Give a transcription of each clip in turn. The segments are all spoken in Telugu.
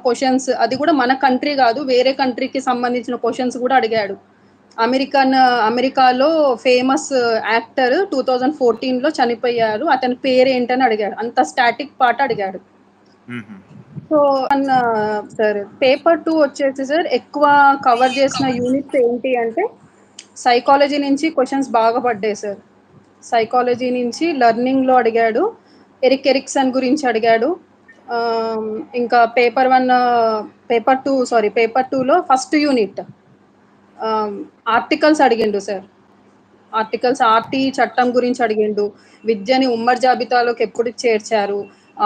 క్వశ్చన్స్ అది కూడా మన కంట్రీ కాదు వేరే కంట్రీకి సంబంధించిన క్వశ్చన్స్ కూడా అడిగాడు. అమెరికన్ అమెరికాలో ఫేమస్ యాక్టర్ టూ థౌజండ్ ఫోర్టీన్లో చనిపోయారు. అతని పేరు ఏంటని అడిగాడు. అంత స్టాటిక్ పాట అడిగాడు. సో సార్ పేపర్ టూ వచ్చేసి సార్ ఎక్కువ కవర్ చేసిన యూనిట్స్ ఏంటి అంటే సైకాలజీ నుంచి క్వశ్చన్స్ బాగా పడ్డాయి సార్ సైకాలజీ నుంచి లెర్నింగ్లో అడిగాడు. ఎరిక్ ఎరిక్సన్ గురించి అడిగాడు. ఇంకా paper one paper two sorry paper టూలో ఫస్ట్ యూనిట్. ఆర్టికల్స్ అడిగిండు సార్. ఆర్టికల్స్ ఆర్టీ చట్టం గురించి అడిగిండు. విద్యని ఉమ్మడి జాబితాలోకి ఎప్పుడు చేర్చారు?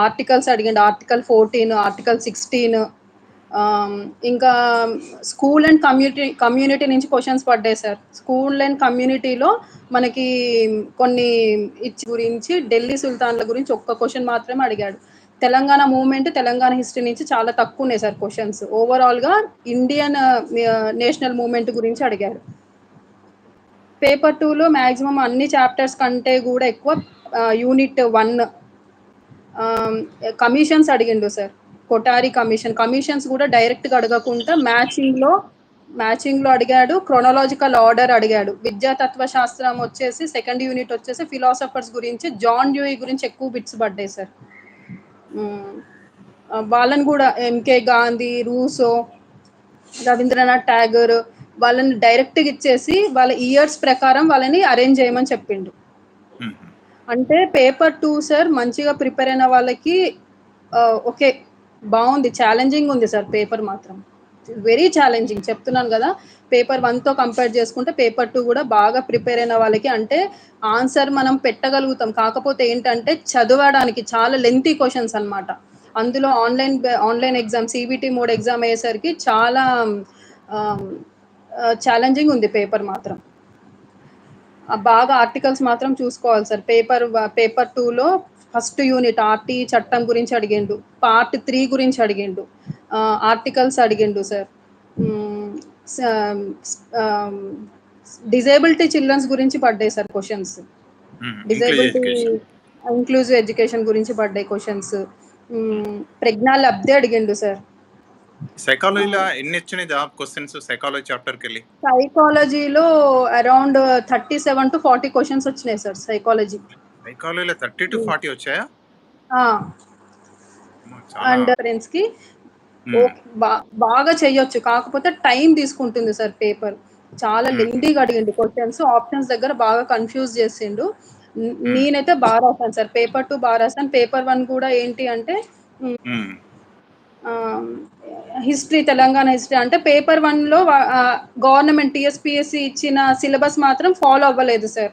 ఆర్టికల్స్ అడిగిండు. Article fourteen article sixteen. ఇంకా స్కూల్ అండ్ కమ్యూనిటీ కమ్యూనిటీ నుంచి క్వశ్చన్స్ పడ్డాయి సార్. స్కూల్ అండ్ కమ్యూనిటీలో మనకి కొన్ని ఇచ్చి గురించి ఢిల్లీ సుల్తాన్ల గురించి ఒక్క క్వశ్చన్ మాత్రమే అడిగాడు. తెలంగాణ మూవ్మెంట్ తెలంగాణ హిస్టరీ నుంచి చాలా తక్కువ ఉన్నాయి సార్ క్వశ్చన్స్. ఓవరాల్గా ఇండియన్ నేషనల్ మూవ్మెంట్ గురించి అడిగారు. పేపర్ టూలో మ్యాక్సిమం అన్ని చాప్టర్స్ కంటే కూడా ఎక్కువ యూనిట్ వన్ కమిషన్స్ అడిగిండు సార్. కొటారి కమిషన్ కమిషన్స్ కూడా డైరెక్ట్గా అడగకుండా మ్యాచింగ్లో మ్యాచింగ్లో అడిగాడు. క్రొనలాజికల్ ఆర్డర్ అడిగాడు. విద్యాతత్వ శాస్త్రం వచ్చేసి సెకండ్ యూనిట్ వచ్చేసి ఫిలాసఫర్స్ గురించి జాన్ డ్యూయి గురించి ఎక్కువ బిట్స్ పడ్డాయి సార్. వాళ్ళని కూడా M K Gandhi Rousseau Rabindranath Tagore వాళ్ళని డైరెక్ట్గా ఇచ్చేసి వాళ్ళ ఇయర్స్ ప్రకారం వాళ్ళని అరేంజ్ చేయమని చెప్పిండు. అంటే పేపర్ టూ సార్ మంచిగా ప్రిపేర్ అయిన వాళ్ళకి ఓకే బాగుంది ఛాలెంజింగ్ ఉంది సార్ పేపర్ మాత్రం వెరీ ఛాలెంజింగ్ చెప్తున్నాను కదా పేపర్ వన్తో కంపేర్ చేసుకుంటే పేపర్ టూ కూడా బాగా ప్రిపేర్ అయిన వాళ్ళకి అంటే ఆన్సర్ మనం పెట్టగలుగుతాం. కాకపోతే ఏంటంటే చదవడానికి చాలా లెంతీ క్వశ్చన్స్ అనమాట అందులో online online exam CBT mode exam అయ్యేసరికి చాలా um, uh, ఛాలెంజింగ్ ఉంది పేపర్ మాత్రం. బాగా ఆర్టికల్స్ మాత్రం చూసుకోవాలి సార్. పేపర్ పేపర్ టూలో ఫస్ట్ యూనిట్ ఆర్టీ చట్టం గురించి అడిగిండు పార్ట్ త్రీ గురించి అడిగిండు ఆర్టికల్స్ అడిగిండు సార్. డిజేబిలిటీ చిల్డ్రన్స్ గురించి పడ్డాయి sir questions. Disability. Inclusive education గురించి పడ్డాయి క్వశ్చన్స్. ప్రజ్ఞా లబ్ధి అడిగిండు సార్. సైకాలజీలో ఎన్ని వచ్చినాయి జాబ్ క్వశ్చన్స్? సైకాలజీ చాప్టర్కి వెళ్ళి సైకాలజీలో around thirty seven to forty questions వచ్చినాయి సార్ సైకాలజీ సైకాలజీలో థర్టీ టు ఫార్టీ వచ్చాయా? అండ్ ఫ్రెండ్స్కి బా- బాగా చెయ్యొచ్చు. కాకపోతే టైం తీసుకుంటుంది సార్ పేపర్. చాలా మ్మ్. లెందీగా అడిగిండు. క్వశ్చన్స్ ఆప్షన్స్ దగ్గర బాగా కన్ఫ్యూజ్ చేసిండు. నేనైతే బాగా రాశాను సార్. పేపర్ టూ బాగా రాశాను పేపర్ వన్ కూడా ఏంటి అంటే. హిస్టరీ తెలంగాణ హిస్టరీ అంటే పేపర్ వన్లో గవర్నమెంట్ టీఎస్పిఎస్సి ఇచ్చిన సిలబస్ మాత్రం ఫాలో అవ్వలేదు సార్.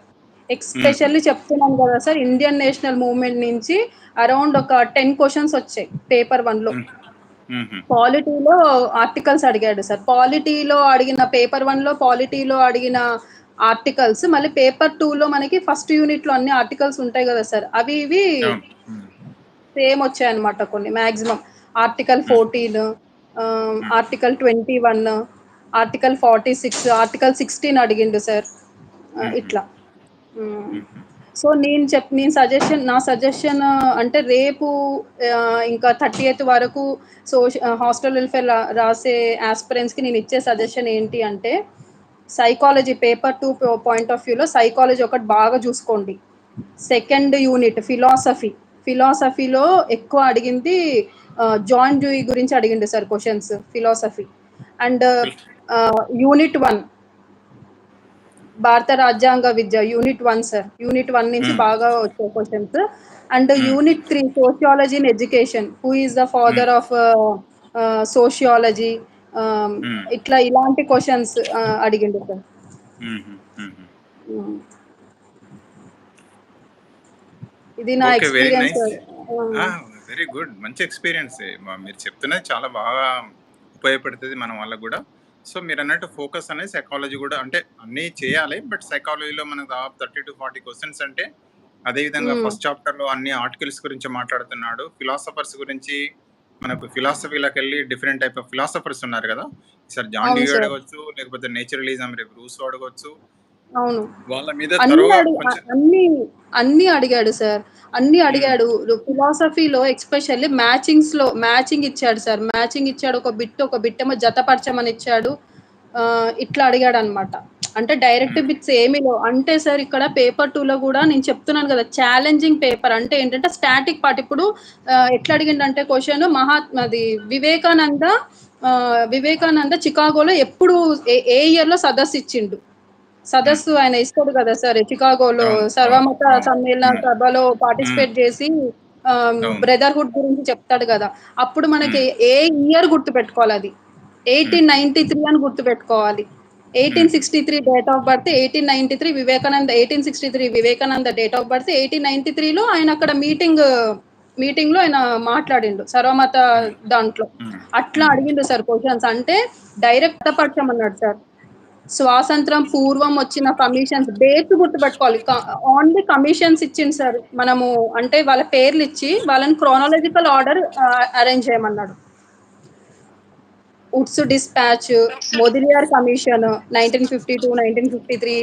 ఎక్స్పెషల్లీ చెప్తున్నాను కదా సార్ ఇండియన్ నేషనల్ మూవ్మెంట్ నుంచి అరౌండ్ ఒక టెన్ క్వశ్చన్స్ వచ్చాయి పేపర్ మ్మ్. మ్మ్. పాలిటీలో ఆర్టికల్స్ అడిగాడు సార్. పాలిటీలో అడిగిన పేపర్ వన్లో పాలిటీలో అడిగిన ఆర్టికల్స్ మళ్ళీ పేపర్ టూలో మనకి ఫస్ట్ యూనిట్లో అన్ని ఆర్టికల్స్ ఉంటాయి కదా సార్ అవి ఇవి. సేమ్ వచ్చాయన్నమాట కొన్ని maximum article fourteen article twenty one article forty six article sixteen అడిగిండు సార్ ఇట్లా. సో నేను చెప్ నేను సజెషన్ నా సజెషన్ అంటే రేపు ఆ, ఇంకా థర్టీ ఎయిత్ వరకు సో హాస్టల్ వెల్ఫేర్ రాసే ఆస్పిరెంట్స్కి నేను ఇచ్చే సజెషన్ ఏంటి అంటే psychology paper two point of వ్యూలో సైకాలజీ ఒకటి బాగా చూసుకోండి. సెకండ్ యూనిట్ ఫిలాసఫీ ఫిలాసఫీలో ఎక్కువ అడిగింది జాన్ డ్యూయి గురించి అడిగిండు sir questions philosophy and unit one భారత రాజ్యాంగ విద్య unit one sir unit one నుంచి Hmm. బాగా వచ్చే questions and Hmm. Unit three sociology in education who is the father of sociology Hmm. ఇట్లా ఇలాంటి క్వశ్చన్స్ అడిగిండు సార్. మ్మ్. ఇది నా ఎక్స్పీరియన్స్. వెరీ గుడ్ మంచి ఎక్స్పీరియన్స్ మీరు చెప్తున్నది చాలా బాగా ఉపయోగపడుతుంది మన వాళ్ళకు కూడా సో మీరు అన్నట్టు ఫోకస్ అనేది సైకాలజీ కూడా అంటే అన్నీ చేయాలి బట్ సైకాలజీలో మనకు దాదాపు థర్టీ టు ఫార్టీ క్వశ్చన్స్ అంటే అదేవిధంగా Hmm. ఫస్ట్ చాప్టర్లో అన్ని ఆర్టికల్స్ గురించి మాట్లాడుతున్నాడు ఫిలాసఫర్స్ గురించి మనకు ఫిలాసఫీలోకి వెళ్ళి డిఫరెంట్ టైప్ ఆఫ్ ఫిలాసఫర్స్ ఉన్నారు కదా సార్ జాన్ sir. అడగవచ్చు లేకపోతే నేచురలిజం రేపు రూసో అడగవచ్చు అవును. వాళ్ళ మీద అన్నీ అన్నీ, అన్నీ అడిగాడు సార్. అన్నీ హ్మ్. అడిగాడు. ఫిలాసఫీలో ఎస్పెషల్లీ మ్యాచింగ్స్‌లో మ్యాచింగ్ ఇచ్చాడు సార్. మ్యాచింగ్ ఇచ్చాడు. ఒక బిట్, ఒక బిట్టేమో జతపరచమని ఇచ్చాడు. ఇట్లా అడిగాడనమాట. అంటే డైరెక్ట్ హ్మ్. బిట్స్ ఏమి లేవు. అంటే సార్ ఇక్కడ పేపర్ 2లో గూడా నేను చెప్తున్నాను గదా! ఛాలెంజింగ్ పేపర్ అంటే ఏంటంటే స్టాటిక్ పార్ట్. ఇప్పుడు ఎట్లా అడిగిండంటే క్వెషన్ మహాత్మా అది వివేకానంద వివేకానంద చికాగోలో ఎప్పుడు ఏ ఏ ఇయర్‌లో సదస్సు ఇచ్చిండు. సదస్సు హుహు. ఆయన ఇస్తాడు గదా! సార్ చికాగోలో. సర్వమత అవును. సమ్మేళన హ్మ్. సభలో. పార్టిసిపేట్ అవును. బ్రదర్‌హుడ్ గురించి చెప్తాడు గదా! అప్పుడు మనకి. ఏ ఇయర్ గుర్తుపెట్టుకోవాలది. హుహు. 1893 అని గుర్తుపెట్టుకోవాలి. హుహు. 1863 date of birth, 1893 Vivekananda 1863 Vivekananda date of birth, 1893లో ఆయన అక్కడ మీటింగ్ మీటింగ్‌లో ఆయన మాట్లాడిండు. సర్వమత. దాంట్లో. అట్లా. అడిగిండు సార్ క్వెషన్స్. అంటే డైరెక్ట్ జతపరచమన్నాడు సార్. స్వాతంత్రం పూర్వం వచ్చిన కమిషన్స్ డేట్ గుర్తుపెట్టుకోవాలి. ఓన్లీ కమిషన్స్ ఇచ్చింది సార్. మనము అంటే వాళ్ళ పేర్లు ఇచ్చి వాళ్ళని క్రోనాలజికల్ ఆర్డర్ అరేంజ్ చేయమన్నాడు. Wood's dispatch, Mudaliar commission nineteen fifty two nineteen fifty three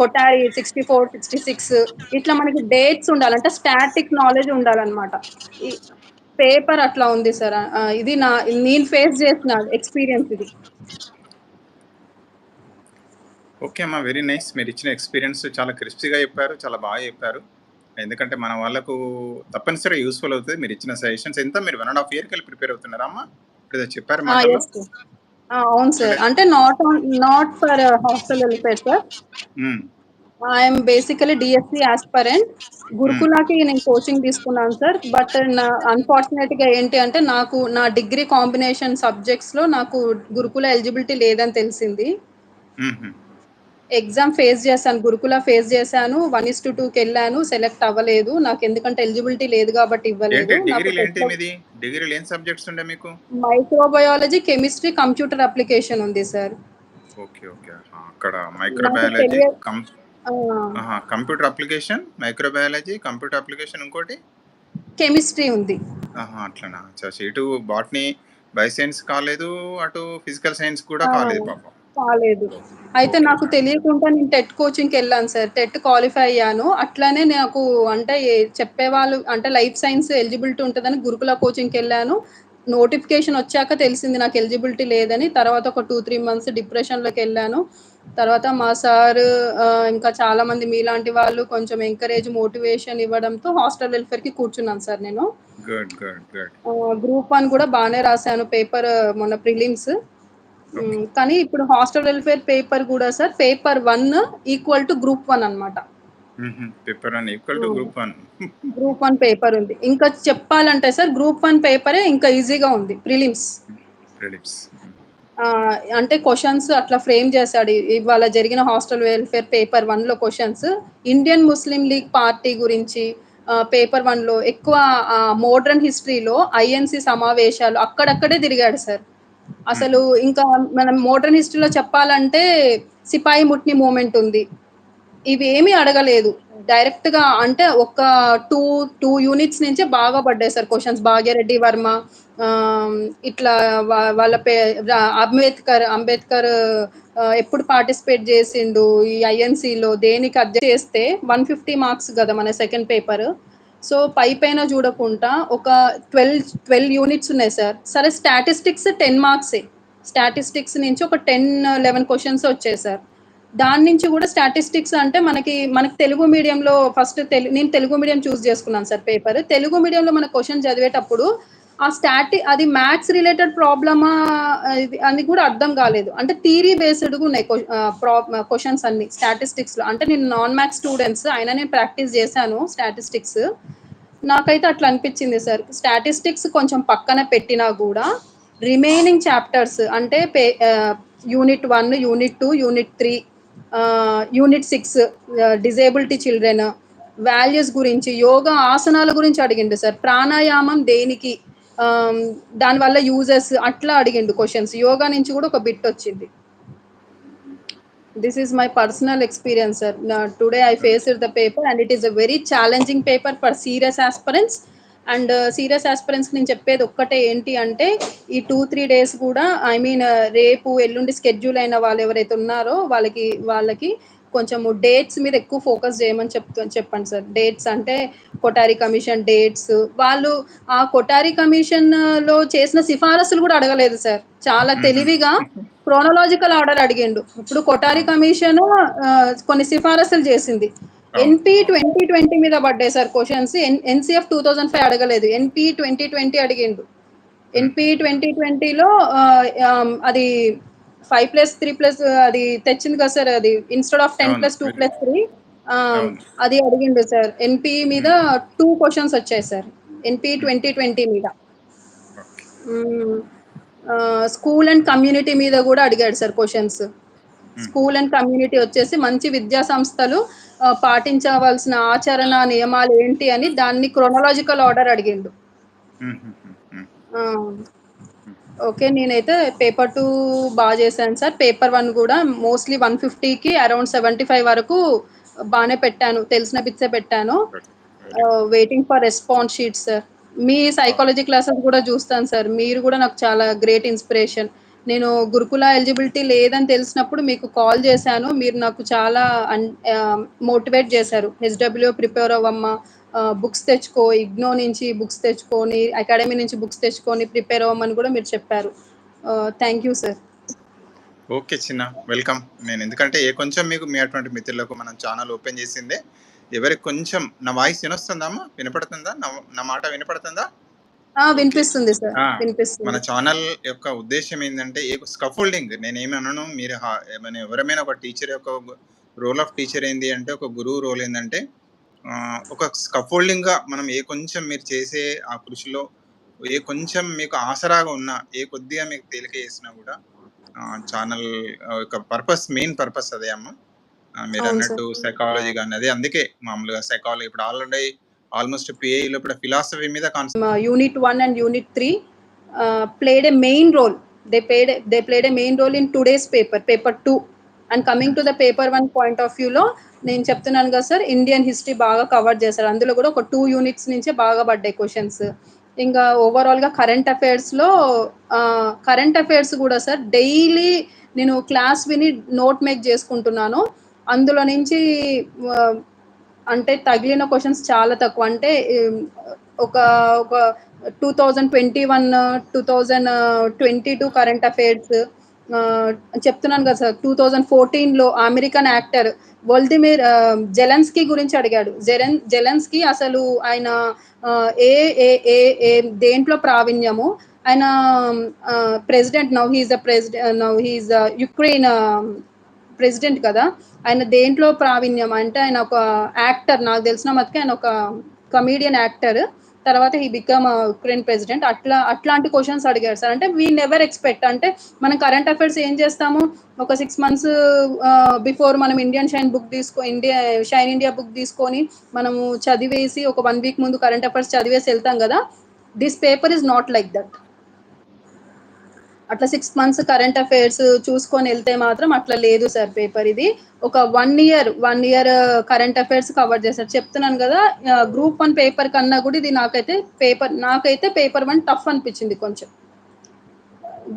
Kothari sixty four sixty six ఇట్లా మనకి డేట్స్ ఉండాలంటే స్టాటిక్ నాలెడ్జ్ ఉండాలన్నమాట. పేపర్ అట్లా ఉంది సార్. ఇది నా నేను ఫేస్ చేసిన ఎక్స్‌పీరియన్స్ ఇది. ఓకే అమ్మా. Very nice. మీరిచ్చిన ఎక్స్‌పీరియన్స్ చాలా క్రిస్పీగా చెప్పారు. చాలా బాగా చెప్పారు. ఎందుకంటే మన వాళ్ళకు తప్పనిసరిగా యూజ్‌ఫుల్ అవుతది. మీరిచ్చిన సజెషన్స్ ఎంత మీరు 1 ½ ఇయర్‌కెళ్ళి ప్రిపేర్ అవుతున్నారా అమ్మా? ఇప్పుడేదో చెప్పారు! అవును సార్. అంటే not not for hostel welfare sir. Hmm. I am basically DSC aspirant. Hmm. గురుకులకి నేను కోచింగ్ తీసుకున్నాను సార్. బట్ నా అన్‌ఫార్చునేట్‌గా ఏంటి అంటే నాకు నా డిగ్రీ కాంబినేషన్ సబ్జెక్ట్స్‌లో నాకు గురుకుల ఎలిజిబిలిటీ లేదని తెలిసింది. ఎగ్జామ్ ఫేస్ చేశాను. గురుకుల ఫేస్ చేశాను. 1:2కెళ్ళాను. సెలెక్ట్ అవ్వలేదు. నాకెందుకంటే ఎలిజిబిలిటీ లేదు గాబట్టి ఏంటి ఇవ్వలేదు. నాకు? డిగ్రీలో ఏం సబ్జెక్ట్స్ ఉండే మీకు? మైక్రోబయాలజీ, కెమిస్ట్రీ, కంప్యూటర్ అప్లికేషన్ ఉంది సార్. ఓకే. ఓకే. అక్కడ microbiology! Computer application, microbiology, computer application ఇంకోటి? కెమిస్ట్రీ ఉంది. అట్లనా! ఇటు బాటనీ, బయోసైన్స్ కాలేదు. అటు ఫిజికల్ సైన్స్ కూడా! కాలేదు పాపం. కాలేదు. అయితే. నాకు. తెలియకుండా నేను టెట్ కోచింగ్‌కెళ్ళాను సార్. టెట్ క్వాలిఫై అయ్యాను. అట్లనే నాకు అంటే చెప్పేవాళ్ళు అంటే లైఫ్ సైన్స్ ఎలిజిబిలిటీ ఉంటదని గురుకుల కోచింగ్‌కెళ్ళాను. నోటిఫికేషన్ వచ్చాక తెలిసింది నాకు ఎలిజిబిలిటీ లేదని. తర్వాత ఒక 2, 3 మంత్స్ డిప్రెషన్‌లోకెళ్ళాను. తర్వాత మా సారు ఇంకా చాలామంది మీలాంటి వాళ్ళు కొంచెం ఎంకరేజ్, మోటివేషన్ ఇవ్వడంతో హాస్టల్ వెల్‌ఫేర్‌కి కూర్చున్నాను సార్ నేను. గ్రూప్ 1 కూడా బానే రాసాను పేపర్ మొన్న ప్రిలిమ్స్. కానీ ఇప్పుడు హాస్టల్ వెల్‌ఫేర్ పేపర్ గూడా sir paper 1 equal to group 1 అన్నమాట. హుహు. Paper 1 equal to. Group 1. Group 1 paper ఉంది. ఇంకా చెప్పాలంటే సార్ గ్రూప్ 1 పేపరే ఇంకా ఈజీగా ఉంది ప్రిలిమ్స్. ప్రిలిమ్స్. అంటే క్వెషన్స్ అట్లా ఫ్రేమ్ చేసాడు. ఇవాళ జరిగిన hostel welfare paper 1లో questions Indian Muslim League party గురించి పేపర్ 1లో ఎక్కువ ఆహ్, మోడర్న్ హిస్టరీలో ఐఎన్‌సీ సమావేశాలు అక్కడక్కడే తిరిగాడు సార్. అసలు ఇంకా మనం మోడర్న్ హిస్టరీలో చెప్పాలంటే సిపాయి ముట్ని మూమెంట్ ఉంది. ఇవేమీ అడగలేదు. డైరెక్ట్గా అంటే ఒక 2, 2 యూనిట్స్ నుంచే బాగా పడ్డాయి సార్ క్వశ్చన్స్ భాగ్యరెడ్డి వర్మ ఇట్లా వాళ్ళ పే అంబేద్కర్, అంబేద్కర్ ఎప్పుడు పార్టిసిపేట్ చేసిండు ఈ ఐఎన్‌సీలో దేనికి అబ్జెక్ట్ చేస్తే 150 మార్క్స్ కదా మన సెకండ్ పేపర్. సో, పైపైన చూడకుండా ఒక 12, 12 యూనిట్స్ ఉన్నాయి సార్. సరే స్టాటిస్టిక్స్ 10 మార్క్సే. స్టాటిస్టిక్స్ నుంచి ఒక టెన్ లెవెన్ క్వశ్చన్స్ వచ్చాయి సార్. దాని నుంచి కూడా స్టాటిస్టిక్స్ అంటే మనకి మనకి తెలుగు మీడియంలో ఫస్ట్ తెలు నేను తెలుగు మీడియం చూస్ చేసుకున్నాను సార్ పేపర్. తెలుగు మీడియంలో మన క్వశ్చన్ చదివేటప్పుడు ఆ స్టాటి అది మ్యాథ్స్ రిలేటెడ్ ప్రాబ్లమా అని కూడా అర్థం కాలేదు. అంటే థీరీ బేస్డ్‌గా ఉన్నాయి క్వశ్చన్స్ అన్ని ప్రా లో స్టాటిస్టిక్స్‌లో. అంటే నేను నాన్ మ్యాథ్స్ స్టూడెంట్స్ అయినా నేను ప్రాక్టీస్ చేశాను స్టాటిస్టిక్స్. నాకైతే అట్లా అనిపించింది సార్. స్టాటిస్టిక్స్ కొంచెం పక్కన పెట్టినా కూడా రిమైనింగ్ చాప్టర్స్ అంటే pay unit one unit two unit three unit six disability children, values గురించి, యోగా ఆసనాల గురించి అడిగిండు సార్. ప్రాణాయామం దేనికి? దాని దానివల్ల యూజెస్ అట్లా అడిగిండు క్వశ్చన్స్ యోగా నుంచి కూడా ఒక బిట్ వచ్చింది. This is my personal experience sir today I face the paper and it is a very challenging paper for serious aspirants and serious ఆస్పిరెంట్స్‌కి నేను చెప్పేది ఒక్కటే ఏంటి అంటే, ఈ 2, 3 డేస్ కూడా ఐ మీన్ uh, రేపు, ఎల్లుండి స్కెడ్యూల్ అయిన వాళ్ళు ఎవరైతే ఉన్నారో వాళ్ళకి వాళ్ళకి కొంచెము డేట్స్ మీద ఎక్కువ ఫోకస్ చేయమని చెప్తు చెప్పండి సార్. డేట్స్ అంటే కొటారి కమిషన్ డేట్స్ వాళ్ళు ఆ కొటారి కమిషన్లో చేసిన సిఫారసులు కూడా అడగలేదు సార్. చాలా. తెలివిగా క్రోనలాజికల్ ఆర్డర్ అడిగిండు. ఇప్పుడు కొటారి కమిషన్ కొన్ని సిఫారసులు చేసింది. ఎన్పి ట్వంటీ ట్వంటీ మీద పడ్డాయి sir questions NCF two thousand five అడగలేదు. ఎన్పి ట్వంటీ ట్వంటీ అడిగిండు. ఎన్పి ట్వంటీ ట్వంటీలో అది ఫైవ్ ప్లస్ త్రీ ప్లస్ అది తెచ్చింది కదా సార్ అది. Instead of ten. Plus two plus three. అది అడిగిండు సార్. ఎన్పి మీద టూ క్వశ్చన్స్ వచ్చాయి సార్. ఎన్పి ట్వంటీ ట్వంటీ మీద. స్కూల్ అండ్ కమ్యూనిటీ మీద కూడా అడిగాడు sir questions. School and community వచ్చేసి మంచి విద్యా సంస్థలు పాటించవలసిన ఆచరణ నియమాలు ఏంటి అని దాన్ని క్రొనలాజికల్ ఆర్డర్ అడిగిండు. ఓకే నేనైతే పేపర్ టూ బాగా చేశాను సార్. పేపర్ వన్ కూడా మోస్ట్లీ వన్ ఫిఫ్టీకి అరౌండ్ సెవెంటీ ఫైవ్ వరకు బాగానే పెట్టాను. తెలిసిన బిట్సే పెట్టాను. Waiting for response sheet sir me psychology classes కూడా చూస్తాను సార్ మీరు కూడా నాకు చాలా గ్రేట్ ఇన్స్పిరేషన్ నేను గురుకుల ఎలిజిబిలిటీ లేదని తెలిసినప్పుడు మీకు కాల్ చేశాను. మీరు నాకు చాలా మోటివేట్ చేశారు. HW prepare అవ్వమ్మా. బుక్స్ తెచ్చుకో ఇగ్నో నుంచి బుక్స్ తెచ్చుకొని అకాడమీ నుంచి బుక్స్ తెచ్చుకొని ప్రిపేర్ అవ్వమని కూడా మీరు చెప్పారు. Thank you sir. ఓకే చిన్న. వెల్కమ్. నేను ఎందుకంటే ఏ కొంచెం మీకు మీ అటువంటి మిత్రులకు మనం ఛానల్ ఓపెన్ చేసిందే. ఎవరికి కొంచెం నా వాయిస్ వినొస్తుందమ్మా? వినపడుతుందా? నా నా మాట వినపడుతుందా? వినిపిస్తుంది సార్ మన ఛానల్ యొక్క ఉద్దేశం ఏంటంటే ఏ స్కఫోల్డింగ్ నేనేమి అనను మీరు ఎవరమైనా ఒక టీచర్ యొక్క రోల్ ఆఫ్ టీచర్ ఏంది అంటే ఒక గురువు రోల్ ఏంటంటే ఒక scaffolding గా మనం ఏ కొంచెం మీరు చేసే ఆ కృషిలో ఏ కొంచెం మీకు ఆసరాగా ఉన్నా ఏ కొద్దిగా మీకు తేలిక చేసినా కూడా ఛానల్ యొక్క పర్పస్ మెయిన్ పర్పస్ అదే అమ్మ. మీరు అన్నట్టు సైకాలజీ కానీ అదే అందుకే మామూలుగా సైకాలజీ ఇప్పుడు ఆల్రెడీ ఆల్మోస్ట్ పిఏలో ఇప్పుడు ఫిలాసఫీ మీద concept unit 1 and unit 3 uh, main role they played they played they played a main role in today's paper paper 2 and coming to the paper one point of వ్యూలో నేను చెప్తున్నాను కదా సార్ ఇండియన్ హిస్టరీ బాగా కవర్ చేశారు. అందులో కూడా ఒక టూ యూనిట్స్ నుంచే బాగా పడ్డాయి క్వశ్చన్స్ ఇంకా ఓవరాల్గా కరెంట్ అఫైర్స్లో కరెంట్ అఫైర్స్ కూడా సార్ డైలీ నేను క్లాస్ విని నోట్ మేక్ చేసుకుంటున్నాను. అందులో నుంచి అంటే తగిలిన క్వశ్చన్స్ చాలా తక్కువ. అంటే ఒక ఒక two thousand twenty one two thousand twenty two current affairs చెప్తున్నాను కదా సార్ టూ థౌజండ్ ఫోర్టీన్లో అమెరికన్ యాక్టర్ వోల్దిమిర్ జెలెన్స్కీ గురించి అడిగాడు. జెలెన్ జెలెన్స్కీ అసలు ఆయన ఏ ఏ ఏ ఏ దేంట్లో ప్రావీణ్యము? ఆయన president now he's a president now he's Ukraine president కదా. ఆయన దేంట్లో ప్రావీణ్యం అంటే ఆయన ఒక యాక్టర్ నాకు తెలిసిన మటుకు ఆయన ఒక కమీడియన్ యాక్టర్ తర్వాత ఈ బికమ్ యుక్రెయిన్ ప్రెసిడెంట్ అట్లా అట్లాంటి క్వశ్చన్స్ అడిగారు సార్. అంటే వీ నెవర్ ఎక్స్పెక్ట్ అంటే మనం కరెంట్ అఫైర్స్ ఏం చేస్తాము? ఒక సిక్స్ మంత్స్ బిఫోర్ మనం ఇండియన్ షైన్ బుక్ తీసుకో ఇండియా షైన్ ఇండియా బుక్ తీసుకొని మనము చదివేసి ఒక వన్ వీక్ ముందు కరెంట్ అఫైర్స్ చదివేసి వెళ్తాం కదా. This paper is not like that అట్లా సిక్స్ మంత్స్ కరెంట్ అఫైర్స్ చూసుకొని వెళ్తే మాత్రం అట్లా లేదు సార్ పేపర్ ఇది. ఒక one year one year current affairs cover చేశారు. చెప్తున్నాను కదా గ్రూప్ వన్ పేపర్ కన్నా కూడా ఇది నాకైతే పేపర్ నాకైతే పేపర్ వన్ టఫ్ అనిపించింది కొంచెం.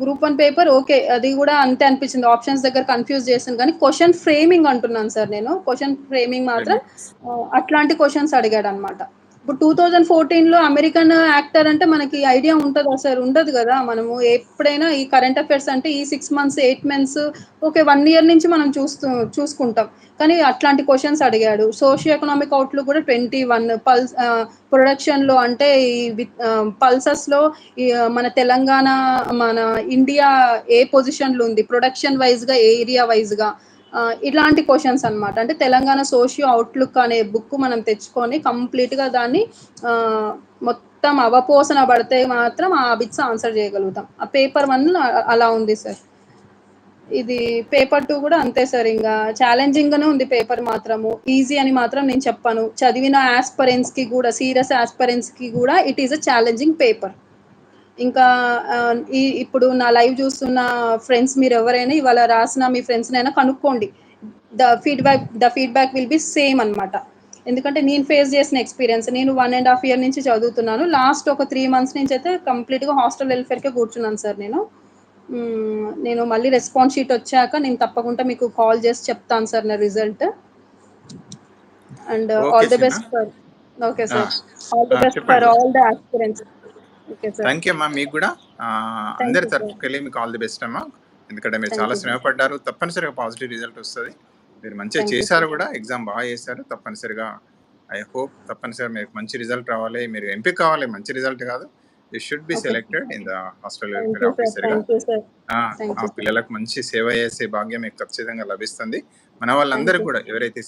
గ్రూప్ వన్ పేపర్ ఓకే అది కూడా అంతే అనిపించింది. ఆప్షన్స్ దగ్గర కన్ఫ్యూజ్ చేసింది కానీ క్వశ్చన్ ఫ్రేమింగ్ అంటున్నాను సార్ నేను. క్వశ్చన్ ఫ్రేమింగ్ మాత్రం అట్లాంటి క్వశ్చన్స్ అడిగాడు అనమాట ఇప్పుడు టూ థౌజండ్ ఫోర్టీన్లో అమెరికన్ యాక్టర్ అంటే మనకి ఐడియా ఉంటుందా సార్? ఉండదు కదా మనము. ఎప్పుడైనా ఈ కరెంట్ అఫైర్స్ అంటే ఈ six months eight months okay one year నుంచి మనం చూస్తూ చూసుకుంటాం. కానీ అట్లాంటి క్వశ్చన్స్ అడిగాడు. సోషియో ఎకనామిక్ అవుట్లుక్ కూడా ట్వంటీ వన్ పల్స్ ప్రొడక్షన్లో అంటే ఈ పల్సస్లో మన తెలంగాణ మన ఇండియా ఏ పొజిషన్లో ఉంది? ప్రొడక్షన్ వైజ్గా ఏ ఏరియా వైజ్గా ఇలాంటి క్వశ్చన్స్ అన్నమాట. అంటే తెలంగాణ సోషియో అవుట్లుక్ అనే బుక్ మనం తెచ్చుకొని కంప్లీట్గా దాన్ని మొత్తం అవపోసన పడితే మాత్రం ఆ బిట్స్ ఆన్సర్ చేయగలుగుతాం. ఆ పేపర్ వన్ అలా ఉంది సార్. ఇది పేపర్ టూ కూడా అంతే సార్. ఇంకా ఛాలెంజింగ్ గానే ఉంది పేపర్ మాత్రము. ఈజీ అని మాత్రం నేను చెప్పాను. చదివిన ఆస్పరెన్స్కి కూడా సీరియస్ ఆస్పరెన్స్కి కూడా it is a challenging paper ఇంకా ఈ ఇప్పుడు నా లైవ్ చూస్తున్న ఫ్రెండ్స్ మీరు ఎవరైనా ఇవాళ రాసిన మీ ఫ్రెండ్స్నైనా కనుక్కోండి the feedback the feedback will be same అన్నమాట ఎందుకంటే నేను ఫేస్ చేసిన ఎక్స్పీరియన్స్ నేను వన్ అండ్ హాఫ్ ఇయర్ నుంచి చదువుతున్నాను లాస్ట్ ఒక త్రీ మంత్స్ నుంచి అయితే కంప్లీట్గా హాస్టల్ వెల్ఫేర్కే కూర్చున్నాను సార్ నేను. నేను మళ్ళీ రెస్పాన్స్ షీట్ ఒచ్చాక నేను తప్పకుండా మీకు కాల్ చేసి చెప్తాను సార్ నా result. And all the. Best for okay! Sir. All the! Best for. All the aspirants. Thank you అమ్మా. మీకు థాంక్ అందరి. తరపుకెళ్ళి మీకు ఆల్ ది బెస్ట్ అమ్మా. ఎందుకంటే మీరు చాలా యూ శ్రమ సార్. పడ్డారు. తప్పనిసరిగా పాజిటివ్ రిజల్ట్ ఒస్తది. మీరు మంచిగా చేశారు. గూడా. ఎగ్జామ్ బా చేశారు. తప్పనిసరిగా ఐ హోప్ తప్పనిసరిగా మీకు మంచి రిజల్ట్ రావాలి. మీరు ఎంపిక కావాలి. మంచి రిజల్ట్ గాదు. You should be. Selected in the hostel welfare. ఆఫీసర్‌గా. ఆ! పిల్లలకు మంచి సేవ చేసే భాగ్యం మీకు ఖచ్చితంగా లభిస్తుంది. మన యూ. గూడా ఎవరైతే